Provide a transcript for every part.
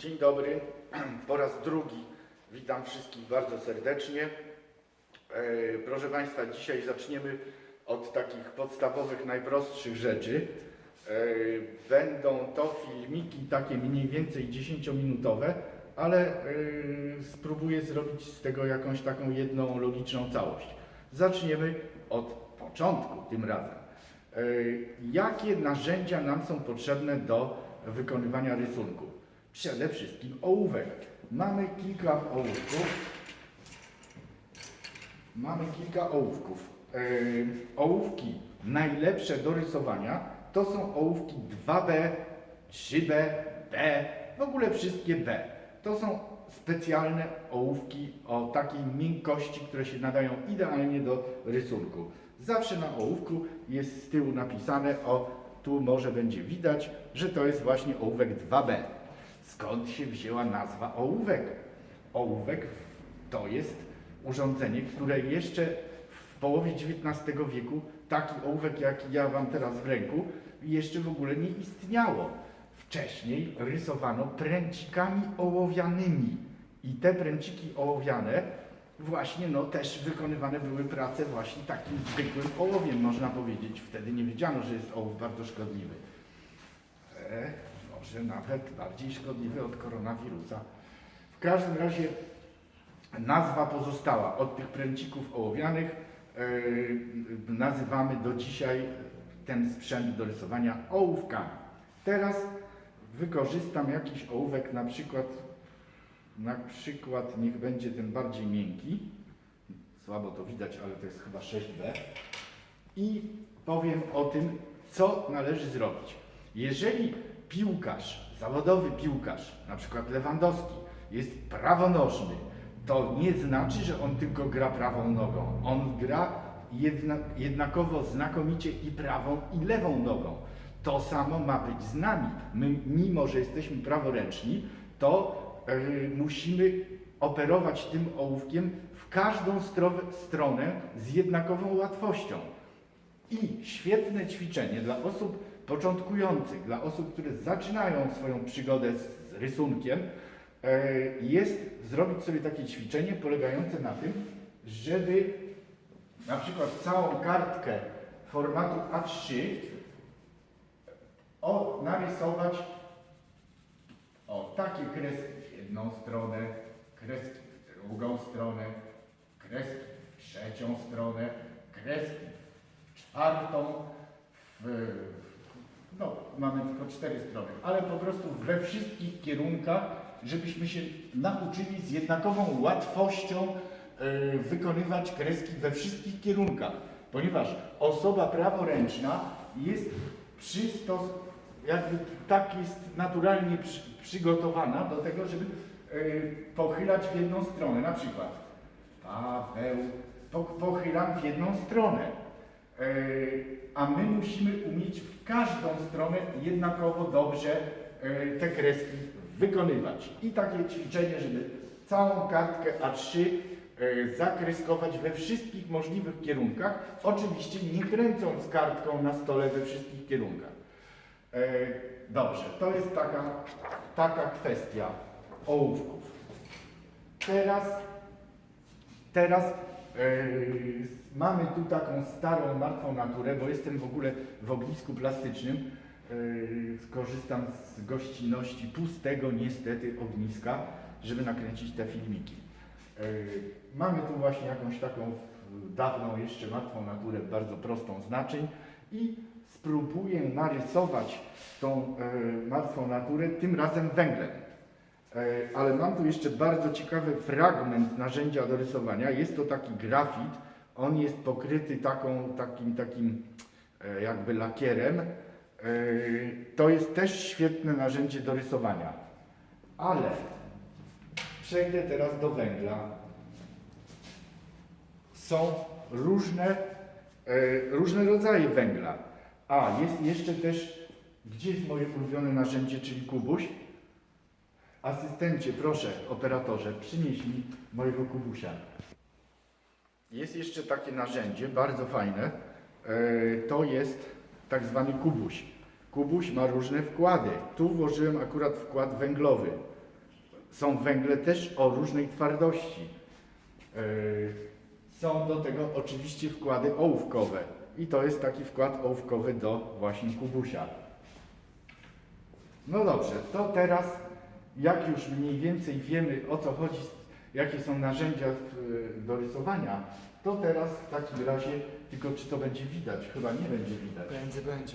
Dzień dobry, po raz drugi witam wszystkich bardzo serdecznie. E, Proszę Państwa, dzisiaj zaczniemy od takich podstawowych, najprostszych rzeczy. E, Będą to filmiki takie mniej więcej 10-minutowe, ale e, spróbuję zrobić z tego jakąś taką jedną logiczną całość. Zaczniemy od początku tym razem. Jakie narzędzia nam są potrzebne do wykonywania rysunku? Przede wszystkim ołówek. Mamy kilka ołówków. Mamy kilka ołówków. E, ołówki najlepsze do rysowania to są ołówki 2B, 3B, B, w ogóle wszystkie B. To są specjalne ołówki o takiej miękkości, które się nadają idealnie do rysunku. Zawsze na ołówku jest z tyłu napisane, o tu może będzie widać, że to jest właśnie ołówek 2B. Skąd się wzięła nazwa ołówek? Ołówek to jest urządzenie, które jeszcze w połowie XIX wieku, taki ołówek jak ja Wam teraz w ręku, jeszcze w ogóle nie istniało. Wcześniej rysowano pręcikami ołowianymi i te pręciki ołowiane właśnie no też wykonywane były prace właśnie takim zwykłym ołowiem, można powiedzieć. Wtedy nie wiedziano, że jest ołów bardzo szkodliwy. E, może nawet bardziej szkodliwy od koronawirusa. W każdym razie nazwa pozostała. Od tych pręcików ołowianych e, nazywamy do dzisiaj ten sprzęt do rysowania ołówkami. Teraz wykorzystam jakiś ołówek, na przykład, na przykład niech będzie ten bardziej miękki. Słabo to widać, ale to jest chyba 6B. I powiem o tym, co należy zrobić. Jeżeli piłkarz, zawodowy piłkarz, na przykład Lewandowski, jest prawonożny, to nie znaczy, że on tylko gra prawą nogą. On gra jedna, jednakowo znakomicie i prawą, i lewą nogą. To samo ma być z nami. My, mimo że jesteśmy praworęczni, to e, musimy operować tym ołówkiem w każdą stro- stronę z jednakową łatwością. I świetne ćwiczenie dla osób początkujących, dla osób, które zaczynają swoją przygodę z z rysunkiem, e, jest zrobić sobie takie ćwiczenie polegające na tym, żeby na przykład całą kartkę formatu A3 o, narysować o takie kreski w jedną stronę, kreski w drugą stronę, kreski w trzecią stronę, kreski w czwartą, w, no mamy tylko cztery strony, ale po prostu we wszystkich kierunkach, żebyśmy się nauczyli z jednakową łatwością e, wykonywać kreski we wszystkich kierunkach, ponieważ osoba praworęczna jest przystos, jakby tak jest naturalnie przy, przygotowana do tego, żeby e, pochylać w jedną stronę, na przykład Paweł, po, pochylam w jedną stronę. E, A my musimy umieć w każdą stronę jednakowo dobrze e, te kreski wykonywać. I takie ćwiczenie, żeby całą kartkę A3 e, zakreskować we wszystkich możliwych kierunkach, oczywiście nie kręcąc kartką na stole we wszystkich kierunkach. E, Dobrze, to jest taka, taka kwestia ołówków. Teraz Teraz mamy tu taką starą, martwą naturę, bo jestem w ogóle w ognisku plastycznym. E, skorzystam z gościnności pustego niestety ogniska, żeby nakręcić te filmiki. E, mamy tu właśnie jakąś taką dawną jeszcze martwą naturę, bardzo prostą z naczyń i spróbuję narysować tą e, martwą naturę tym razem węglem. E, Ale mam tu jeszcze bardzo ciekawy fragment narzędzia do rysowania. Jest to taki grafit. On jest pokryty taką, takim, takim e, jakby lakierem. E, To jest też świetne narzędzie do rysowania. Ale przejdę teraz do węgla. Są różne, różne rodzaje węgla. A, jest jeszcze też, gdzie jest moje ulubione narzędzie, czyli kubuś? Asystencie, proszę, operatorze, przynieś mi mojego kubusia. Jest jeszcze takie narzędzie, bardzo fajne. E, To jest tak zwany kubuś. Kubuś ma różne wkłady. Tu włożyłem akurat wkład węglowy. są węgle też o różnej twardości. Yy, Są do tego oczywiście wkłady ołówkowe i to jest taki wkład ołówkowy do właśnie kubusia. No dobrze, to teraz jak już mniej więcej wiemy o co chodzi, jakie są narzędzia do rysowania, to teraz w takim razie, tylko czy to będzie widać? Chyba nie będzie widać. Będzie, będzie.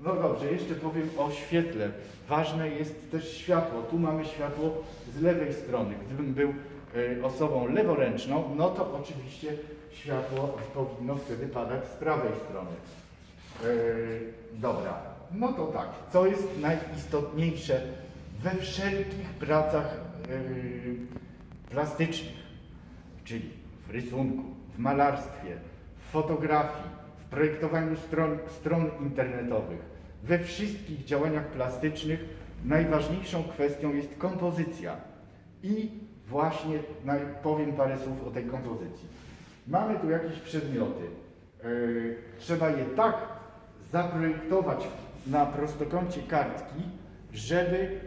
No dobrze, jeszcze powiem o świetle. Ważne jest też światło. Tu mamy światło z lewej strony. Gdybym był e, osobą leworęczną, no to oczywiście światło powinno wtedy padać z prawej strony. E, Dobra, no to tak. Co jest najistotniejsze we wszelkich pracach e, plastycznych, czyli w rysunku, w malarstwie, w fotografii, w projektowaniu stron, stron internetowych, we wszystkich działaniach plastycznych najważniejszą kwestią jest kompozycja. I właśnie powiem parę słów o tej kompozycji. Mamy tu jakieś przedmioty. Yy, trzeba je tak zaprojektować na prostokącie kartki, żeby,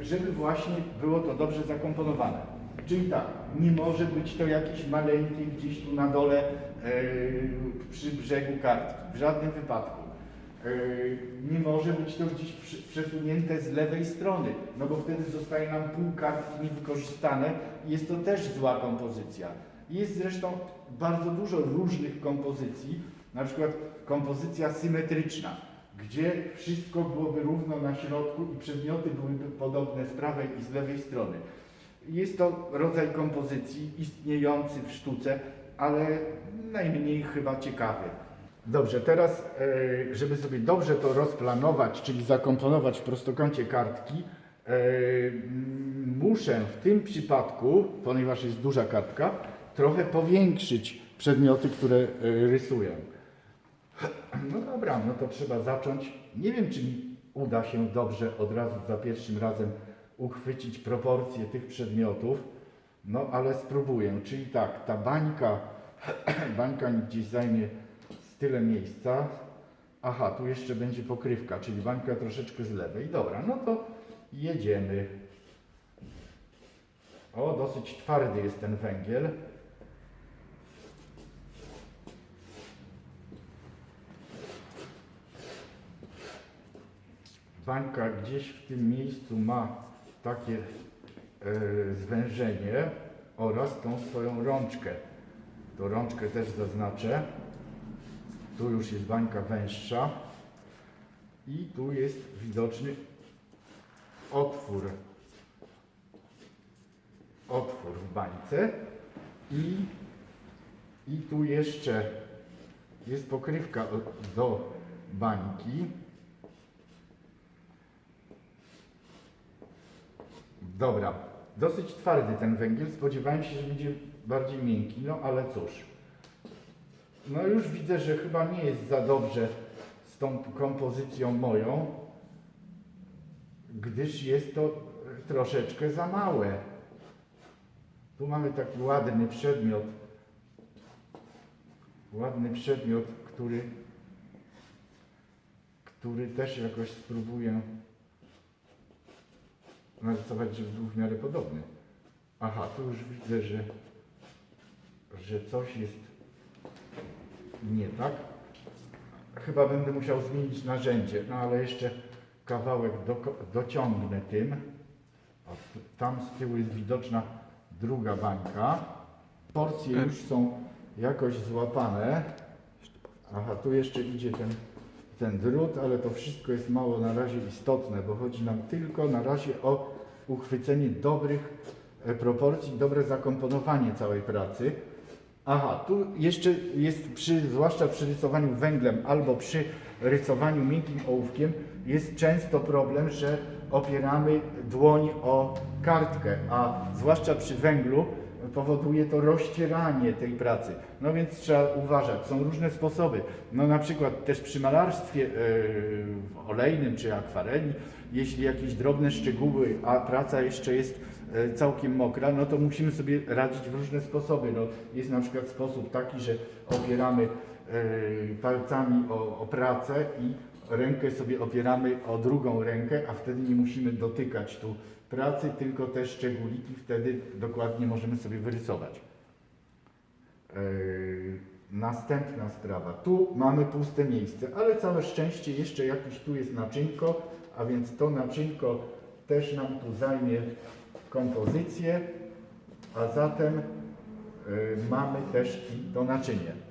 żeby właśnie było to dobrze zakomponowane. Czyli tak, nie może być to jakieś maleńkie gdzieś tu na dole yy, przy brzegu kartki, w żadnym wypadku. Yy, Nie może być to gdzieś przesunięte z lewej strony, no bo wtedy zostaje nam pół kartki niewykorzystane i jest to też zła kompozycja. Jest zresztą bardzo dużo różnych kompozycji, na przykład kompozycja symetryczna, gdzie wszystko byłoby równo na środku i przedmioty byłyby podobne z prawej i z lewej strony. Jest to rodzaj kompozycji istniejący w sztuce, ale najmniej chyba ciekawy. Dobrze, teraz, e, żeby sobie dobrze to rozplanować, czyli zakomponować w prostokącie kartki, e, muszę w tym przypadku, ponieważ jest duża kartka, trochę powiększyć przedmioty, które e, rysuję. No dobra, no to trzeba zacząć. Nie wiem, czy mi uda się dobrze od razu za pierwszym razem uchwycić proporcje tych przedmiotów, no ale spróbuję. Czyli tak, ta bańka, bańka gdzieś zajmie tyle miejsca. Aha, tu jeszcze będzie pokrywka, czyli bańka troszeczkę z lewej. Dobra, no to jedziemy. O, dosyć twardy jest ten węgiel. Bańka gdzieś w tym miejscu ma takie e, zwężenie oraz tą swoją rączkę. To rączkę też zaznaczę. Tu już jest bańka węższa i tu jest widoczny otwór. Otwór w bańce i, i tu jeszcze jest pokrywka do bańki. Dobra, dosyć twardy ten węgiel. Spodziewałem się, że będzie bardziej miękki, no ale cóż. No już widzę, że chyba nie jest za dobrze z tą kompozycją moją, gdyż jest to troszeczkę za małe. Tu mamy taki ładny przedmiot. Ładny przedmiot, który, który też jakoś spróbuję narysować, żeby był w miarę podobny. Aha, tu już widzę, że, że coś jest nie tak. Chyba będę musiał zmienić narzędzie, no ale jeszcze kawałek doko- dociągnę tym. O, tam z tyłu jest widoczna druga bańka. Porcje już są jakoś złapane. Aha, tu jeszcze idzie ten, ten drut, ale to wszystko jest mało na razie istotne, bo chodzi nam tylko na razie o uchwycenie dobrych e, proporcji, dobre zakomponowanie całej pracy. Aha, tu jeszcze jest, przy, zwłaszcza przy rysowaniu węglem albo przy rysowaniu miękkim ołówkiem, jest często problem, że opieramy dłoń o kartkę, a zwłaszcza przy węglu powoduje to rozcieranie tej pracy. No więc trzeba uważać. Są różne sposoby. No na przykład też przy malarstwie yy, olejnym czy akwareli, jeśli jakieś drobne szczegóły, a praca jeszcze jest e, całkiem mokra, no to musimy sobie radzić w różne sposoby. No, jest na przykład sposób taki, że opieramy e, palcami o, o pracę i rękę sobie opieramy o drugą rękę, a wtedy nie musimy dotykać tu pracy, tylko te szczególiki wtedy dokładnie możemy sobie wyrysować. Yy, następna sprawa. Tu mamy puste miejsce, ale całe szczęście jeszcze jakieś tu jest naczynko, a więc to naczynko też nam tu zajmie kompozycję, a zatem yy, mamy też i to naczynie.